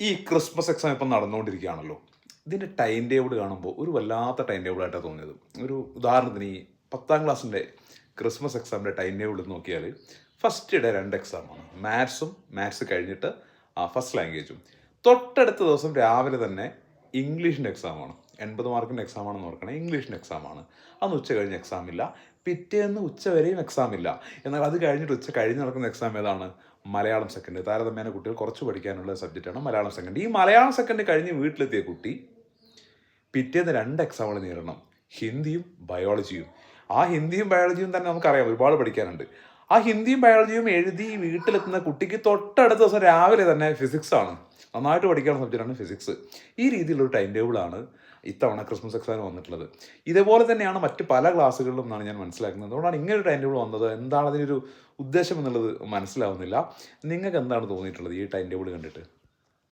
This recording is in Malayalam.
ഈ ക്രിസ്മസ് എക്സാം ഇപ്പം നടന്നുകൊണ്ടിരിക്കുകയാണല്ലോ. ഇതിന്റെ ടൈം ടേബിൾ കാണുമ്പോൾ ഒരു വല്ലാത്ത ടൈം ടേബിളായിട്ടാണ് തോന്നിയത്. ഒരു ഉദാഹരണത്തിന് ഈ പത്താം ക്ലാസ്സിന്റെ ക്രിസ്മസ് എക്സാമിന്റെ ടൈം ടേബിൾ നോക്കിയാൽ ഫസ്റ്റ് ഡേ രണ്ട് എക്സാമാണ് മാത്സും മാത്സ് കഴിഞ്ഞിട്ട് ഫസ്റ്റ് ലാംഗ്വേജും. തൊട്ടടുത്ത ദിവസം രാവിലെ തന്നെ ഇംഗ്ലീഷിന്റെ എക്സാമാണ് എൺപത് മാർക്കിന്റെ എക്സാമാണെന്ന് ഓർക്കണേ. ഇംഗ്ലീഷിന്റെ എക്സാമാണ്. അന്ന് ഉച്ച കഴിഞ്ഞ് എക്സാം ഇല്ല പിറ്റേന്ന് ഉച്ച വരെയും എക്സാം ഇല്ല എന്നാൽ അത് കഴിഞ്ഞിട്ട് ഉച്ച കഴിഞ്ഞ് നടക്കുന്ന എക്സാം ഏതാണ്? മലയാളം സെക്കൻഡ് താരതമ്യേന കുട്ടികൾ കുറച്ച് പഠിക്കാനുള്ള സബ്ജക്റ്റാണ് മലയാളം സെക്കൻഡ് ഈ മലയാളം സെക്കൻഡ് കഴിഞ്ഞ് വീട്ടിലെത്തിയ കുട്ടി പിറ്റേന്ന് രണ്ട് എക്സാമുകൾ നേരിടണം ഹിന്ദിയും ബയോളജിയും ആ ഹിന്ദിയും ബയോളജിയും തന്നെ നമുക്കറിയാം. ഒരുപാട് പഠിക്കാനുണ്ട്. ആ ഹിന്ദിയും ബയോളജിയും എഴുതി വീട്ടിലെത്തുന്ന കുട്ടിക്ക് തൊട്ടടുത്ത ദിവസം രാവിലെ തന്നെ ഫിസിക്സ് ആണ്. നന്നായിട്ട് പഠിക്കാനുള്ള സബ്ജക്റ്റാണ് ഫിസിക്സ് ഈ രീതിയിലൊരു ടൈം ടേബിളാണ് ഇത്തവണ ക്രിസ്മസ് എക്സാമിന് വന്നിട്ടുള്ളത്. ഇതേപോലെ തന്നെയാണ് മറ്റ് പല ക്ലാസ്സുകളിലും എന്നാണ് ഞാൻ മനസ്സിലാക്കുന്നത്. അതുകൊണ്ടാണ് ഇങ്ങനെ ഒരു ടൈം ടേബിൾ വന്നത്. എന്താണ് അതിനൊരു ഉദ്ദേശം എന്നുള്ളത് മനസ്സിലാവുന്നില്ല. നിങ്ങൾക്ക് എന്താണ് തോന്നിയിട്ടുള്ളത് ഈ ടൈം ടേബിൾ കണ്ടിട്ട്?